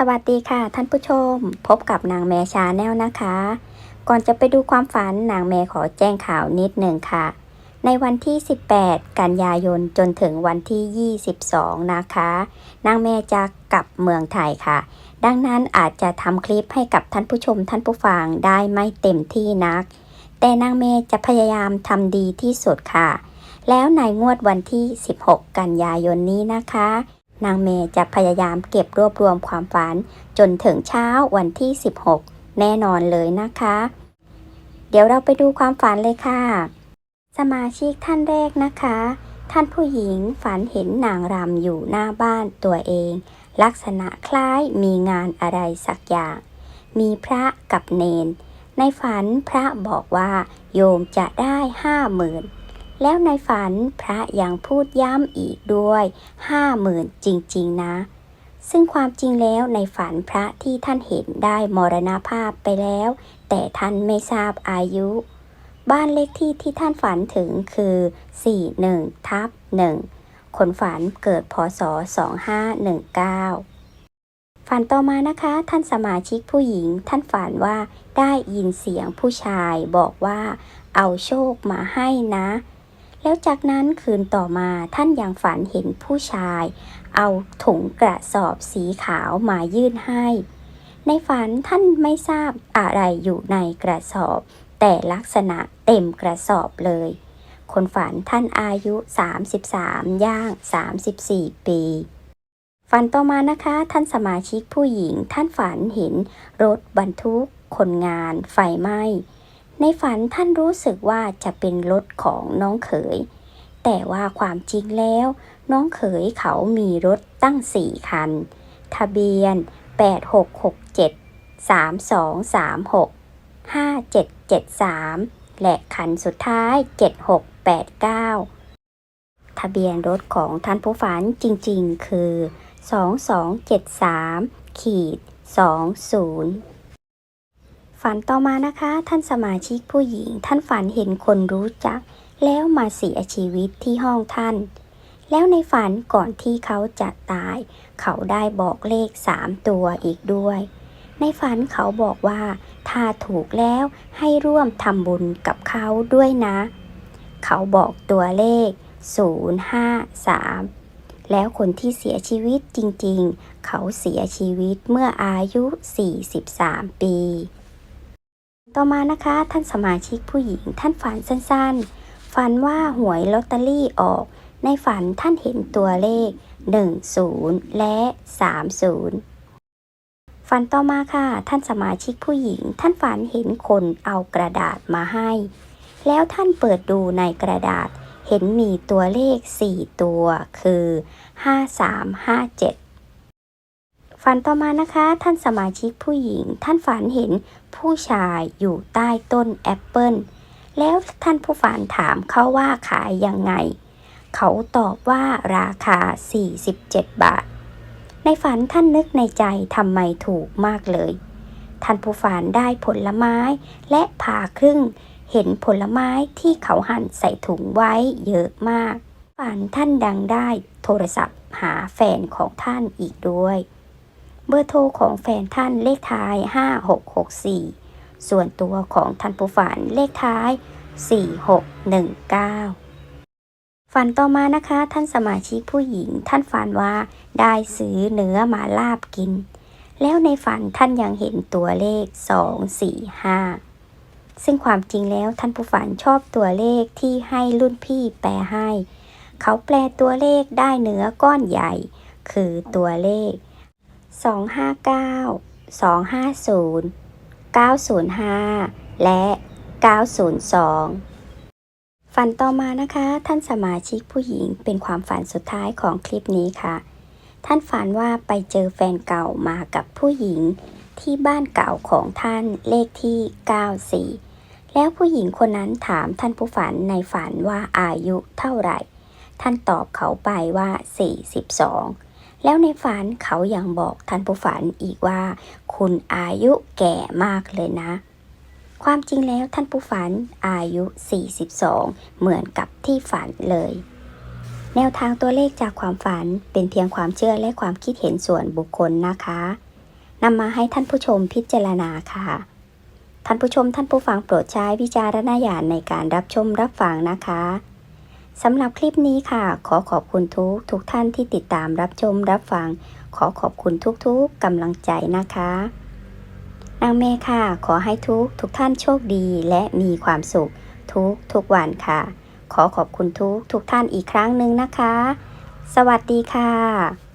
สวัสดีค่ะท่านผู้ชม พบกับนางแมชาแนลนะคะ ก่อนจะไปดูความฝันนางแมขอแจ้งข่าวนิดหนึ่งค่ะ ในวันที่ 18 กันยายนจนถึงวันที่ 22 นะคะ นางแมจะกลับเมืองไทยค่ะ ดังนั้นอาจจะทำคลิปให้กับท่านผู้ชมท่านผู้ฟังได้ไม่เต็มที่นัก แต่นางเมจะพยายามทำดีที่สุดค่ะ แล้วในงวดวันที่ 16 กันยายนนี้นะคะ นางเมย์จะพยายามเก็บรวบรวมความฝัน จนถึงเช้าวันที่ 16 แน่นอนเลยนะคะ เดี๋ยวเราไปดูความฝันเลยค่ะ สมาชิกท่านแรกนะคะ ท่านผู้หญิงฝันเห็นนางรำอยู่หน้าบ้านตัวเอง ลักษณะคล้ายมีงานอะไรสักอย่าง มีพระกับเนน ในฝันพระบอกว่า โยมจะได้ห้าหมื่น แล้วในฝันพระยังพูดย้ำอีกด้วยห้าหมื่นจริง ๆ นะ ซึ่งความจริงแล้วในฝันพระที่ท่านเห็นได้มรณภาพไปแล้ว แต่ท่านไม่ทราบอายุ บ้านเลขที่ที่ท่านฝันถึงคือ 41ทับ1คนฝันเกิดพศ 2519ฝันต่อมานะคะท่านสมาชิกผู้หญิงท่านฝันว่าได้ยินเสียงผู้ชายบอกว่าเอาโชคมาให้นะ แล้วจากนั้นคืนต่อมาท่านยังฝันเห็นผู้ชาย เอาถุงกระสอบสีขาวมายื่นให้ ในฝันท่านไม่ทราบอะไรอยู่ในกระสอบ แต่ลักษณะเต็มกระสอบเลย คนฝันท่านอายุ 33 ย่าง 34 ปีฝันต่อมานะคะ ท่านสมาชิกผู้หญิง ท่านฝันเห็นรถบรรทุก คนงาน ไฟไหม้ ในฝันท่านรู้สึกว่าจะเป็นรถของน้องเขย แต่ว่าความจริงแล้ว น้องเขยเขามีรถตั้งสี่คัน ทะเบียน 8667 3236 5773 และคันสุดท้าย 7689 ทะเบียนรถของท่านผู้ฝันจริงๆ คือ 2273ขีด20 ฝันต่อมานะคะ ท่านสมาชิกผู้หญิง ท่านฝันเห็นคนรู้จัก แล้วมาเสียชีวิตที่ห้องท่าน แล้วในฝันก่อนที่เขาจะตาย เขาได้บอกเลขสามตัวอีกด้วย ในฝันเขาบอกว่า ถ้าถูกแล้วให้ร่วมทำบุญกับเขาด้วยนะ เขาบอกตัวเลข 053แล้วคนที่เสียชีวิตจริงๆ เขาเสียชีวิตเมื่ออายุ 43 ปี ต่อมานะคะท่านสมาชิกผู้หญิงท่านฝันสั้นๆ ฝันว่าหวยลอตเตอรี่ออก ในฝันท่านเห็นตัวเลข 10 และ 30 ฝันต่อมาค่ะ ท่านสมาชิกผู้หญิง ท่านฝันเห็นคนเอากระดาษมาให้ แล้วท่านเปิดดูในกระดาษ เห็นมีตัวเลข 4 ตัวคือ 5357 ฝันต่อมานะคะ ท่านสมาชิกผู้หญิง ท่านฝันเห็นผู้ชายอยู่ใต้ต้นแอปเปิลแล้วท่านผู้ฝันถามเขาว่าขายยังไง เขาตอบว่าราคา 47 บาท ในฝันท่านนึกในใจทำไมถูกมากเลย ท่านผู้ฝันได้ผลไม้และผ่าครึ่ง เห็นผลไม้ที่เขาหั่นใส่ถุงไว้เยอะมาก ฝันท่านดังได้โทรศัพท์หาแฟนของท่านอีกด้วย เบอร์โทรของแฟนท่านเลขท้าย 5664 ส่วนตัวของท่านผู้ฝันเลขท้าย 4619 ฝันต่อมานะคะท่านสมาชิกผู้หญิงท่านฝันว่าได้ซื้อเนื้อมาลาบกิน แล้วในฝันท่านยังเห็นตัวเลข 2 4 5 ซึ่งความจริงแล้วท่านผู้ฝันชอบตัวเลขที่ให้รุ่นพี่แปลให้ เขาแปลตัวเลขได้เนื้อก้อนใหญ่ คือตัวเลข 259 250 905 และ 902 ฝันต่อมานะคะ ท่านสมาชิกผู้หญิงเป็นความฝันสุดท้ายของคลิปนี้ค่ะ ท่านฝันว่าไปเจอแฟนเก่ามากับผู้หญิงที่บ้านเก่าของท่านเลขที่ 94แล้วผู้หญิงคนนั้นถามท่านผู้ฝันในฝันว่าอายุเท่าไหร่ ท่านตอบเขาไปว่า 42 แล้วในฝันเขายังบอกท่านผู้ฝันอีกว่า คุณอายุแก่มากเลยนะ ความจริงแล้วท่านผู้ฝันอายุ 42 เหมือนกับที่ฝันเลย แนวทางตัวเลขจากความฝันเป็นเพียงความเชื่อและความคิดเห็นส่วนบุคคลนะคะนำมาให้ท่านผู้ชมพิจารณาค่ะ ท่านผู้ชมท่านผู้ฟังโปรดใช้วิจารณญาณในการรับชมรับฟังนะคะ สำหรับคลิปนี้ค่ะ ขอขอบคุณทุกทุกท่านที่ติดตามรับชมรับฟัง ขอขอบคุณทุกๆกำลังใจนะคะ นางเมย์ค่ะ ขอให้ทุกทุกท่านโชคดีและมีความสุขทุกทุกวันค่ะ ขอขอบคุณทุกทุกท่านอีกครั้งหนึ่งนะคะ สวัสดีค่ะ